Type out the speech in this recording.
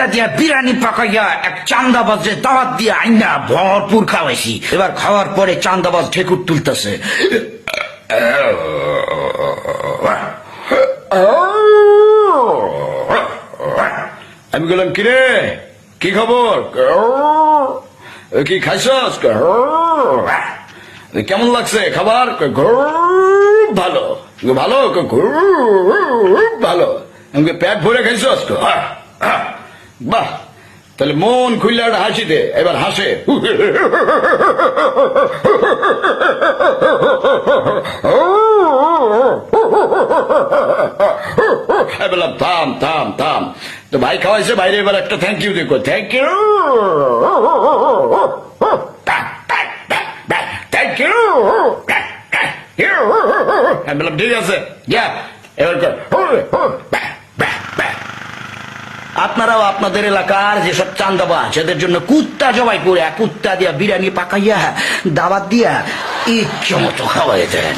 কুত্তা দিয়া বিরিয়ানি পাকাইয়া এক চান্দাবাজে দাওয়াত দিয়া আইনা ভরপুর খাওয়াইছি। এবার খাওয়ার পরে চান্দাবাজ ঠেকুর তুলতেছে। আমি বললাম কিরে? কি খবর? কি খাইছস? কেমন লাগছে খাবার? খুব ভালো? ভালো? ভালো। আমাকে পেট ভরে খাইছস? হ্যাঁ। বাহ তাহলে মন খুললে একটা হাসি দে এবার হাসে বললাম থাম থাম থাম তো ভাই খাওয়াইছে বাইরে এবার একটা থ্যাংক ইউ দেখো থ্যাংক ইউ থ্যাংক ইউ বললাম ঠিক আছে যা এবার আপনারাও আপনাদের এলাকার যেসব চান্দাবাজ যাদের জন্য কুত্তা জবাই করে, কুত্তা দিয়া বিরিয়ানি পাকাইয়া দাবাত দিয়া ইচ্ছে মতো খাওয়াই দেন